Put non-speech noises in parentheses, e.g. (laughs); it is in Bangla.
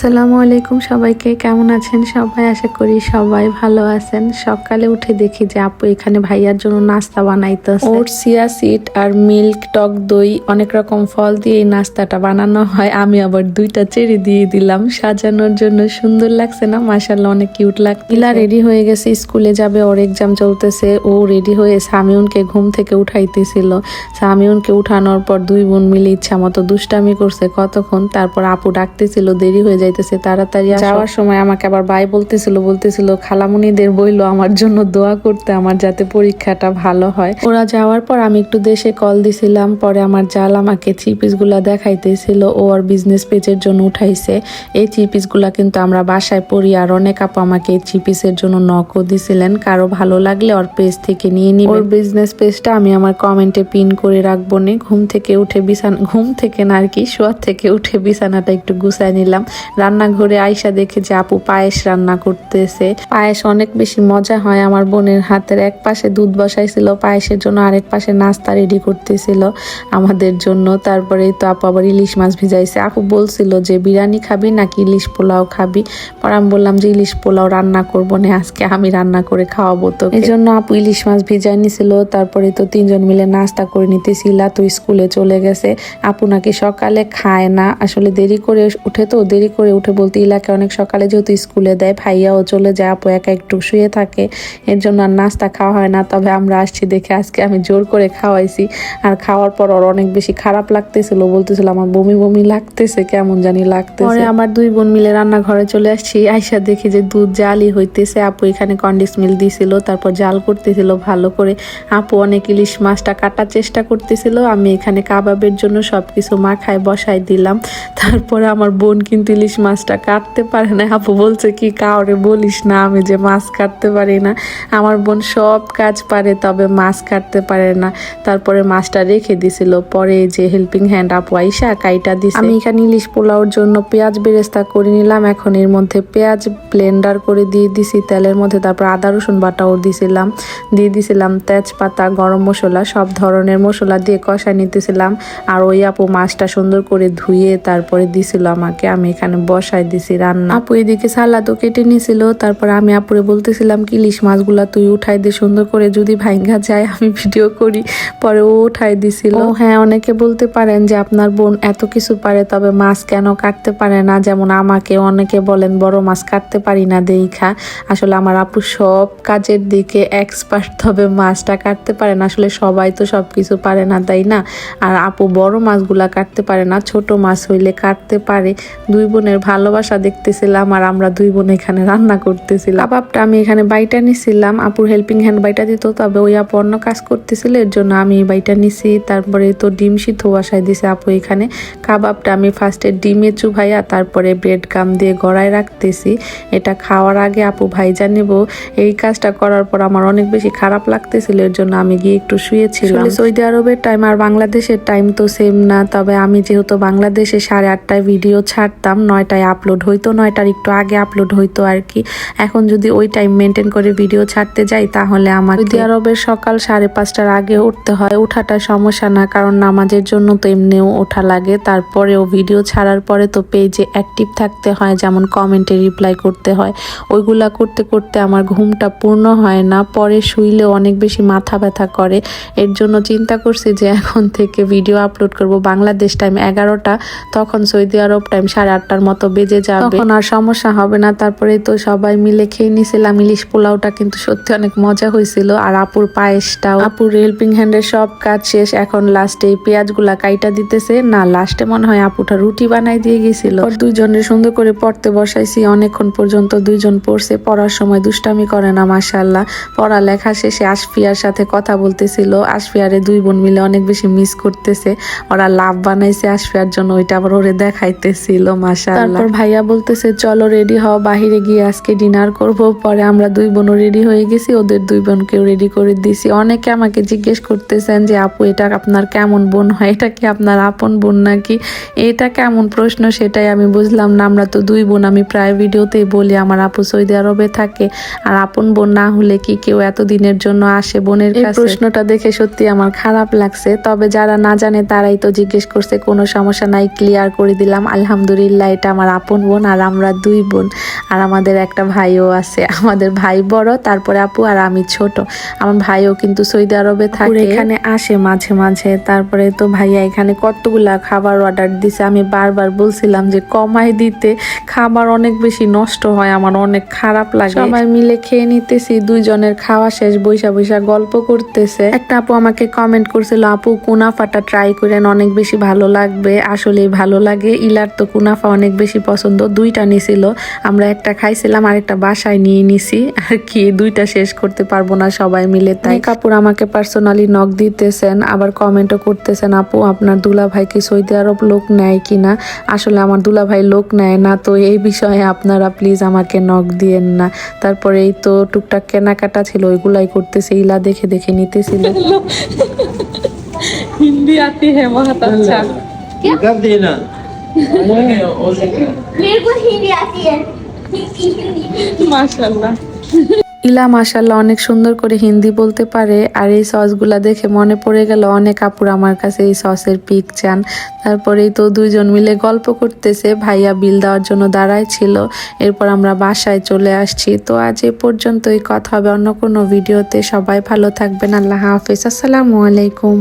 আসসালামু আলাইকুম সবাইকে কেমন আছেন সবাই? আশা করি সবাই ভালো আছেন। সকালে উঠে দেখি যে আপু এখানে ভাইয়ার জন্য নাস্তা বানাইতে ওট সিয়া সিড আর মিল্ক টক দই অনেক রকম ফল দিয়ে এই নাস্তাটা বানানো হয়। আমি আবার দুইটা চেরি দিয়ে দিলাম। সাজানোর জন্য সুন্দর লাগছে না? মাসাল্লাহ অনেক কিউট লাগছে ইলা রেডি হয়ে গেছে স্কুলে যাবে ওর এক্সাম চলতেছে। ও রেডি হয়ে সামিউনকে ঘুম থেকে উঠাইতেছিল। সামিউনকে উঠানোর পর দুই বোন মিলে ইচ্ছা মতো দুষ্টামি করছে কতক্ষণ? তারপর আপু ডাকতেছিল দেরি হয়ে যাইতেছে তাড়াতাড়ি যাওয়ার সময় আমাকে আবার বাই বলতেছিল বলতেছিল খালামুনিদের বইলো আমার জন্য দোয়া করতে আমার যাতে পরীক্ষাটা ভালো হয়। ওরা যাওয়ার পর আমি একটু দেশে কল দিছিলাম পরে আমার জাল আমাকে থ্রি পিসগুলা দেখাইতেছিল ও আর বিজনেস পেজের জন্য উঠাইছে। এই থ্রি পিসগুলা কিন্তু আমরা বাসায় পড়ি আর অনেক আপু আমাকে এই থ্রি পিসের জন্য নকও দিছিলেন। কারও ভালো লাগলে ওর পেজ থেকে নিয়ে নিবে। ওর বিজনেস পেজটা আমি আমার কমেন্টে পিন করে রাখব নে। ঘুম থেকে উঠে বিছানা ঘুম থেকে না আর কি শোয়ার থেকে উঠে বিছানাটা একটু গুছাই নিলাম। রান্নাঘরে আইসা দেখে যে আপু পায়েস রান্না করতেছে। পায়েস অনেক বেশি মজা হয় আমার বোনের হাতের। এক পাশে দুধ বসাইছিল, পায়েসের জন্য আরেক পাশে নাস্তা রেডি করতেছিল আমাদের জন্য। তারপরে তো আপু আবার ইলিশ মাছ ভিজাইছে। আপু বলছিল যে, বিরিয়ানি খাবি নাকি ইলিশ পোলাও খাবি? পর আমি বললাম যে, ইলিশ পোলাও রান্না করব না, আজকে আমি রান্না করে খাওয়াবো তো এই জন্য আপু ইলিশ মাছ ভিজাই নিছিল। তারপরে তো তিনজন মিলে নাস্তা করে নিতেছিলা তো স্কুলে চলে গেছে। আপু নাকি সকালে খায় না। আসলে দেরি করে উঠে তো, দেরি করে উঠে বলতে ইলাকে অনেক সকালে যেহেতু স্কুলে দেয়, ভাইয়াও চলে যায়, আপু একা একটু শুয়ে থাকে, এর জন্য আর নাস্তা খাওয়া হয় না। তবে আমরা আসছি দেখে আজকে আমি জোর করে খাওয়াইছি। আর খাওয়ার পর ওর অনেক বেশি খারাপ লাগতেছিল, বলতেছিল আমার বমি বমি লাগতেছে, কেমন জানি লাগতেছে। পরে আমার দুই বোন মিলে রান্নাঘরে চলে আসছি, আইসা দেখি যে দুধ জালই হইতেছে, আপু এখানে কন্ডিস মিল দিছিল, তারপর জাল করতেছিল ভালো করে। আপু অনেক ইলিশ মাছটা কাটার চেষ্টা করতেছিল, আমি এখানে কাবাবের জন্য সবকিছু মাখায় বসায় দিলাম। তারপরে আমার বোন কিন্তু ইলিশ মাছটা কাটতে পারে না। আপু বলছে কি, কাউরে বলিস না, আমি যে মাছ কাটতে পারি না। আমার বোন সব কাজ পারে, তবে মাছ কাটতে পারে না। তারপরে মাছটা রেখে দিছিল, পরে যে হেল্পিং হ্যান্ড আপু আইসা কাইটা দিছে। আমি এখানে ইলিশ পোলাওর জন্য পেঁয়াজ বেরেস্তা করে নিলাম, এখন এর মধ্যে পেঁয়াজ ব্লেন্ডার করে দিয়ে দিছি, তেলের মধ্যে তারপর আদা, রসুন বাটাও দিছিলাম। দিয়ে দিছিলাম তেজপাতা, গরম মশলা, সব ধরনের মশলা দিয়ে কষা নিতেছিলাম। আর ওই আপু মাছটা সুন্দর করে ধুয়ে তারপরে দিছিল আমাকে, আমি এখানে বসাই দিছি রান্না। আপু এদিকে সালাদও কেটে নিছিল, তারপর আমি আপুরে বলতেছিলাম, কি ইলিশ মাছগুলা তুই উঠাই দে, সুন্দর করে যদি ভাইঙ্গা যায়, আমি ভিডিও করি। পরে ও উঠাই দিছিল। হ্যাঁ অনেকে বলতে পারেন যে আপনার বোন এত কিছু পারে, তবে মাছ কেন কাটতে পারে না? যেমন আমাকে অনেকে বলেন, বড় মাছ কাটতে পারি না দেইখা আসলে আমার আপু সব কাজের দিকে এক্সপার্ট তবে মাছটা কাটতে পারে না। আসলে সবাই তো সব কিছু পারে না, তাই না? আর আপু বড় মাছগুলা কাটতে পারে না, ছোট মাছ হইলে কাটতে পারে। দুই বোনের ভালোবাসা দেখতেছিলাম আর আমরা দুই বোন এখানে রান্না করতেছিলাম। কাবাবটা আমি এখানে বাইটা নিছিলাম, আপুর হেল্পিং হ্যান্ড বাইটা দিত, তবে ওই আপু অন্য কাজ করতেছিল, এর জন্য আমি বাইটা নিছি। তারপরে তো ডিম সিদ্ধ বসাই দিছে আপু এখানে। কাবাবটা আমি ফার্স্টে ডিমে চুভাইয়া তারপরে ব্রেড গাম দিয়ে গড়ায় রাখতেছি। এটা খাওয়ার আগে আপু ভাইজা নেব। এই কাজটা করার পর আমার অনেক বেশি খারাপ লাগতেছিল, এর জন্য আমি গিয়ে একটু শুয়েছিলাম। সৌদি আরবের টাইম আর বাংলাদেশের টাইম তো সেম না, তবে আমি যেহেতু বাংলাদেশে সাড়ে আটটায় ভিডিও ছাড়তাম নয়টায় আপলোড হইতো, নয়টার একটু আগে আপলোড হইতো আর কি। এখন যদি ওই টাইম মেনটেন করে ভিডিও ছাড়তে যাই, তাহলে আমার সৌদি আরবের সকাল সাড়ে পাঁচটার আগে উঠতে হয় ওঠাটা সমস্যা না, কারণ নামাজের জন্য তো এমনিও ওঠা লাগে। তারপরেও ভিডিও ছাড়ার পরে তো পেজে অ্যাক্টিভ থাকতে হয়, যেমন কমেন্টে রিপ্লাই করতে হয়। ওইগুলা করতে করতে আমার ঘুমটা পূর্ণ হয় না, পরে শুইলে অনেক বেশি মাথা ব্যথা করে। এর জন্য চিন্তা করছি যে এখন থেকে ভিডিও আপলোড করব। বাংলাদেশ টাইম এগারোটা, তখন সৌদি আরব টাইম সাড়ে আটটার মতো বেজে যাবে। তখন আর সমস্যা হবে না। তারপরে তো সবাই মিলে খেয়ে নিয়েছিলাম। ইলিশ পোলাওটা কিন্তু সত্যি অনেক মজা হয়েছিল। আর আপুর পায়েসটাও। আপুর হেল্পিং হ্যান্ডের সব কাজ শেষ। এখন লাস্টে এই পেঁয়াজগুলা কাইটা দিতেছে। না লাস্টে মনে হয় আপুটা রুটি বানাই দিয়ে গেছিল। ওর দুইজনের সুন্দর করে পড়তে বসাইছি। অনেকক্ষণ পর্যন্ত দুইজন পড়ছে। পড়ার সময় দুষ্টামি করে না মাসাল্লাহ পড়া লেখা শেষে আশফিয়ার সাথে কথা বলতেছিল। আশফিয়ারে দুই বোন মিলে অনেক বেশি মিস করতেছে। ওরা লাভ বানাইছে আশফিয়ার জন্য। ওইটা আবার ওরে দেখাইতেছিল মাসাল্লাহ তারপর ভাইয়া বলতেছে চলো রেডি হও বাহিরে গিয়ে আজকে ডিনার করব। পরে আমরা দুই বোনও রেডি হয়ে গেছি ওদের দুই বোনকেও রেডি করে দিছি। অনেকে আমাকে জিজ্ঞেস করতেছেন যে আপু এটা আপনার কেমন বোন হয়? এটা কি আপনার আপন বোন নাকি? এটা কেমন প্রশ্ন সেটাই আমি বুঝলাম না। আমরা তো দুই বোন আমি প্রায় ভিডিওতেই বলি আমার আপু সৌদি আরবে থাকে আর আপন বোন না হলে কি কেউ এত দিনের জন্য আসে বোনের কাছে? প্রশ্নটা দেখে সত্যি আমার খারাপ লাগছে। তবে যারা না জানে তারাই তো জিজ্ঞেস করছে কোনো সমস্যা নাই ক্লিয়ার করে দিলাম আলহামদুলিল্লাহ এটা আমার আপন বোন আর আমরা দুই বোন। আর আমাদের একটা ভাইও আছে। (laughs) আমাদের ভাই বড় তারপরে আপু আর আমি ছোট। আমার ভাইও কিন্তু সৌদি আরবে থাকে। এখানে আসে মাঝে মাঝে। তারপরে তো ভাইয়া এখানে কতগুলা খাবার অর্ডার দিছে। আমি বারবার বলছিলাম যে কমাই দিতে। খাবার অনেক বেশি নষ্ট হয়। আমার অনেক খারাপ লাগে। সবাই মিলে খেয়ে নিতেছি। দুইজনের খাওয়া শেষ বৈশা বৈশা গল্প করতেছে। একটা আপু আমাকে কমেন্ট করছিল আপু কুনাফাটা ট্রাই করেন অনেক বেশি ভালো লাগবে। আসলেই ভালো লাগে। ইলার তো কুনাফা অনেক বেশি পছন্দ দুইটা নিছিল আমরা একটা খাইছিলাম আর একটা বাসায় নিয়ে নিছি আর কি দুইটা শেষ করতে পারবো না সবাই মিলে তাই কাপুর আমাকে পার্সোনালি নক দিতেছেন আবার কমেন্টও করতেছেন আপু আপনার দুলা ভাই কি সৌদি আরব লোক নেয় কিনা আসলে আমার দুলা ভাই লোক নেয় না তো এই বিষয়ে আপনারা প্লিজ আমাকে নক দিয়েন না তারপরে এই তো টুকটাক কেনাকাটা ছিল ওইগুলাই করতেছে ইলা দেখে দেখে নিতেছিল हिंदी आती है बहुत अच्छा कर देना ইলা মাসাল্লাহ অনেক সুন্দর করে হিন্দি বলতে পারে, আর এই সসগুলা দেখে মনে পড়ে গেল অনেক আপুর আমার কাছে এই সসের পিক চান। তারপরেই তো দুজন মিলে গল্প করতেছে, ভাইয়া বিল দেওয়ার জন্য দাঁড়ায় ছিল, এরপর আমরা বাসায় চলে আসছি। তো আজ এ পর্যন্তই, কথা হবে অন্য কোনো ভিডিওতে। সবাই ভালো থাকবেন, আল্লাহ হাফেজ, আসসালামু আলাইকুম।